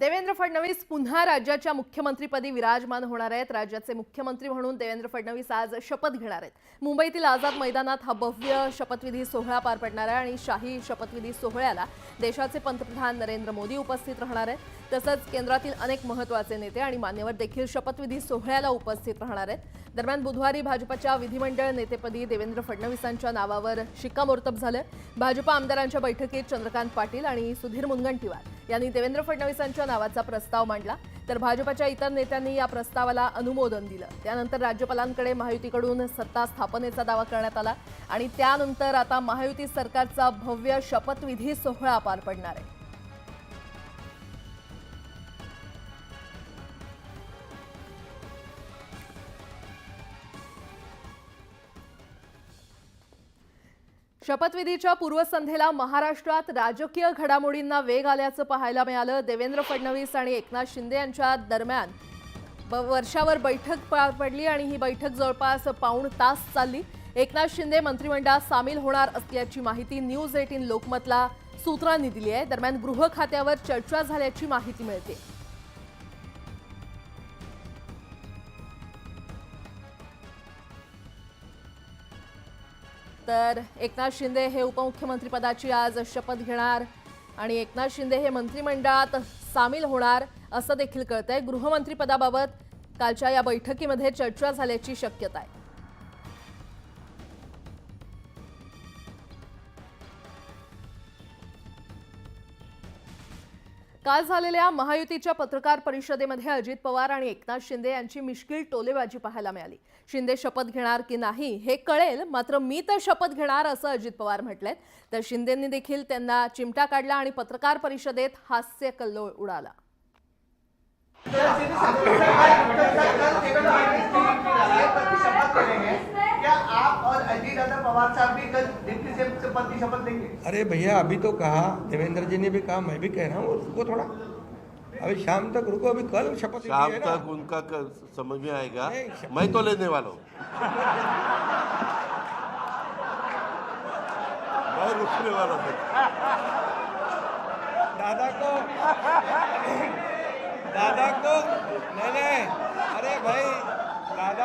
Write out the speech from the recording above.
देवेंद्र फडणवीस पुन्हा राज्याच्या मुख्यमंत्रीपदी विराजमान होणार आहेत. राज्याचे मुख्यमंत्री म्हणून देवेंद्र फडणवीस आज शपथ घेणार आहेत. मुंबईतील आझाद मैदानात हा भव्य शपथविधी सोहळा पार पडणार आहे आणि शाही शपथविधी सोहळ्याला देशाचे पंतप्रधान नरेंद्र मोदी उपस्थित राहणार आहेत. तसंच केंद्रातील अनेक महत्त्वाचे नेते आणि मान्यवर देखील शपथविधी सोहळ्याला उपस्थित राहणार आहेत. दरम्यान बुधवारी भाजपच्या विधिमंडळ नेतेपदी देवेंद्र फडणवीसांच्या नावावर शिक्कामोर्तब झालं. भाजपा आमदारांच्या बैठकीत चंद्रकांत पाटील आणि सुधीर मुनगंटीवार यांनी देवेंद्र फडणवीसांच्या नावाचा प्रस्ताव मांडला तर भाजपच्या इतर नेत्यांनी या प्रस्तावाला अनुमोदन दिलं. त्यानंतर राज्यपालांकडे महायुतीकडून सत्ता स्थापनेचा दावा करण्यात आला आणि त्यानंतर आता महायुती सरकारचा भव्य शपथविधी सोहळा पार पडणार आहे. शपथविधीच्या पूर्वसंध्येला महाराष्ट्रात राजकीय घडामोडींना वेग आल्याचं पाहायला मिळालं. देवेंद्र फडणवीस आणि एकनाथ शिंदे यांच्या दरम्यान वर्षावर बैठक पार पडली आणि ही बैठक जवळपास पाऊण तास चालली. एकनाथ शिंदे मंत्रिमंडळात सामील होणार असल्याची माहिती न्यूज एटीन लोकमतला सूत्रांनी दिली आहे. दरम्यान गृह खात्यावर चर्चा झाल्याची माहिती मिळते. तर एकनाथ शिंदे हे उपमुख्यमंत्रीपदाची आज शपथ घेणार आणि एकनाथ शिंदे हे मंत्रिमंडळात सामील होणार असं देखील कळतंय. गृहमंत्रीपदाबाबत कालच्या या बैठकीमध्ये चर्चा झाल्याची शक्यता आहे. काल झालेल्या महायुतीच्या पत्रकार परिषदेमध्ये अजित पवार आणि एकनाथ शिंदे यांची मिश्किल टोलेबाजी पाहायला मिळाली. शिंदे शपथ घेणार की नाही हे कळेल मात्र मी तर शपथ घेणार असं अजित पवार म्हटलेत. तर शिंदेंनी देखील त्यांना चिमटा काढला आणि पत्रकार परिषदेत हास्य कल्लोळ उडाला. पवार साहब भी पद की शपथ लेंगे। अरे भैया अभी तो कहा देवेंद्र जी ने भी कहा मैं भी कह रहा हूँ रुको थोड़ा अभी शाम तक रुको अभी कल शपथ शाम तक उनका समझ में आएगा। मैं तो लेने वाला हूँ। मैं रुकने वाला हूँ। दादा को दादा को